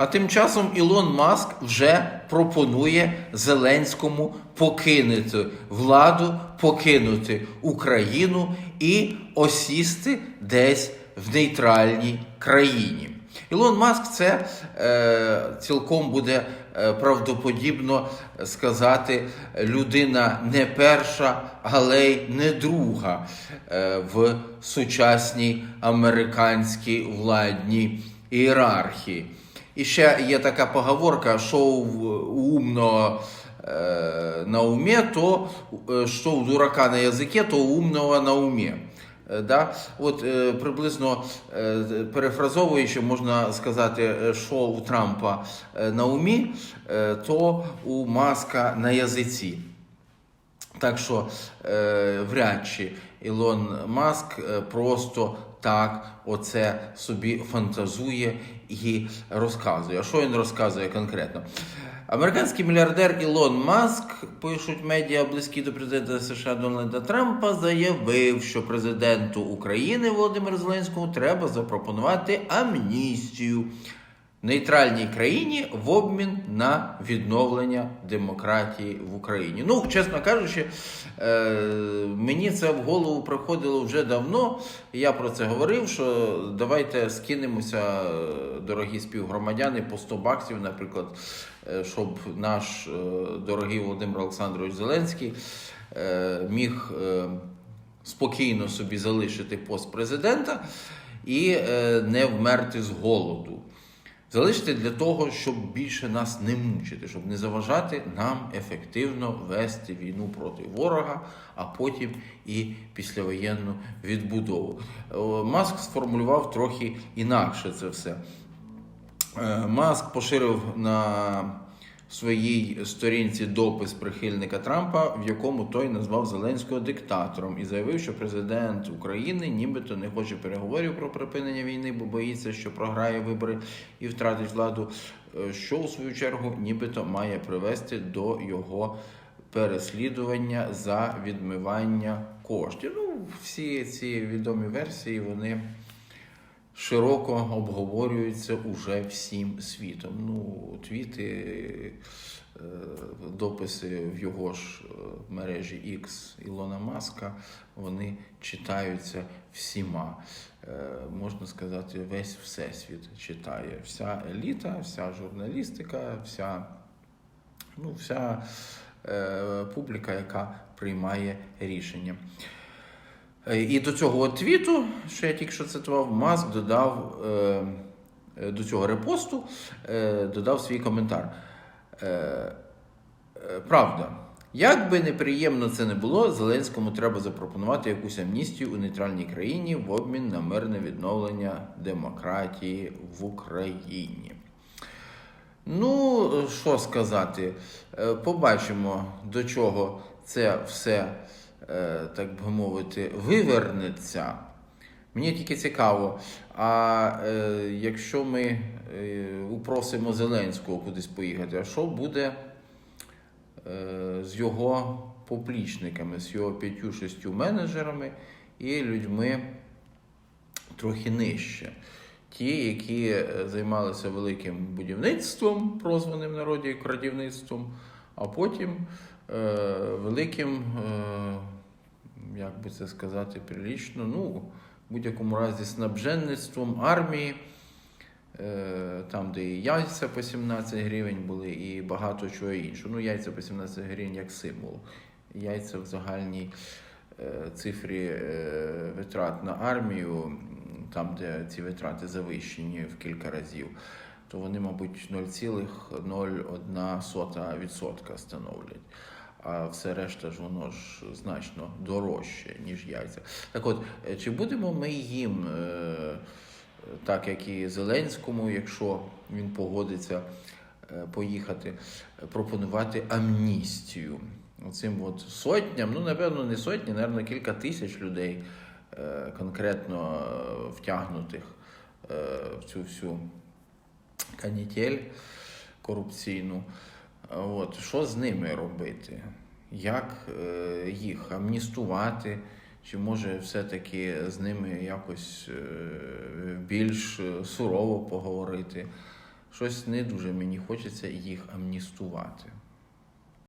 А тим часом Ілон Маск вже пропонує Зеленському покинути владу, покинути Україну і осісти десь в нейтральній країні. Ілон Маск це е, цілком буде е, правдоподібно сказати людина не перша, але й не друга е, в сучасній американській владній ієрархії. І ще є така поговорка, що у у умного е, на умі, то е, що у дурака на язикі, то у умного на умі. Е, Да? От е, приблизно е, перефразовуючи, можна сказати, е, що у Трампа е, на умі, е, то у Маска на язиці. Так що е, вряд чи Ілон Маск е, просто так оце собі фантазує і розказує. А що він розказує конкретно? Американський мільярдер Ілон Маск, пишуть медіа, близькі до президента США Дональда Трампа, заявив, що президенту України Володимиру Зеленському треба запропонувати амністію нейтральній країні в обмін на відновлення демократії в Україні. Ну, чесно кажучи, е, мені це в голову приходило вже давно. Я про це говорив. Що давайте скинемося, дорогі співгромадяни, по 100 баксів, наприклад, е, щоб наш е, дорогий Володимир Олександрович Зеленський міг. Спокійно собі залишити пост президента і е, не вмерти з голоду. Залишити для того, щоб більше нас не мучити, щоб не заважати нам ефективно вести війну проти ворога, а потім і післявоєнну відбудову. Е, Маск сформулював трохи інакше це все. Е, Маск поширив на своїй сторінці допис прихильника Трампа, в якому той назвав Зеленського диктатором і заявив, що президент України нібито не хоче переговорів про припинення війни, бо боїться, що програє вибори і втратить владу, е, що у свою чергу нібито має привести до його переслідування за відмивання коштів. Ну, всі ці відомі версії вони широко обговорюються уже всім світом. Ну, твіти, е, дописи в його ж е, мережі X Ілона Маска, вони читаються всіма. Е, Можна сказати, весь всесвіт читає. Вся еліта, вся журналістика, вся, ну, вся публіка, яка приймає рішення. Е, І до цього твіту, що я тільки що цитував, Маск додав е, е, до цього репосту, додав свій коментар. Правда, як би неприємно це не було, Зеленському треба запропонувати якусь амністію у нейтральній країні в обмін на мирне відновлення демократії в Україні. Ну, що сказати, побачимо, до чого це все, так би мовити, вивернеться. Мені тільки цікаво, а е, якщо ми е, упросимо Зеленського кудись поїхати, а що буде е, з його поплічниками, з його п'ятю-шестю менеджерами і людьми трохи нижче? Ті, які е, займалися великим будівництвом, прозваним народі крадівництвом, а потім е, великим, е, як би це сказати, прилічно, ну, в будь-якому разі снабженництвом армії, е, там, де і яйця по 17 гривень були, і багато чого іншого. Ну, яйця по 17 гривень як символ. Яйця в загальній е, цифрі е, витрат на армію, там, де ці витрати завищені в кілька разів, то вони, мабуть, 0,01% становлять. А все решта ж воно ж значно дорожче, ніж яйця. Так от, е, чи будемо ми їм, е, так як і Зеленському, якщо він погодиться е, поїхати, пропонувати амністію? Оцим от сотням, ну, напевно, не сотні, напевно, кілька тисяч людей конкретно втягнутих в цю всю канітель корупційну. От, що з ними робити? Як е, їх амністувати? Чи може все-таки з ними якось е, більш сурово поговорити? щось не дуже мені хочеться їх амністувати.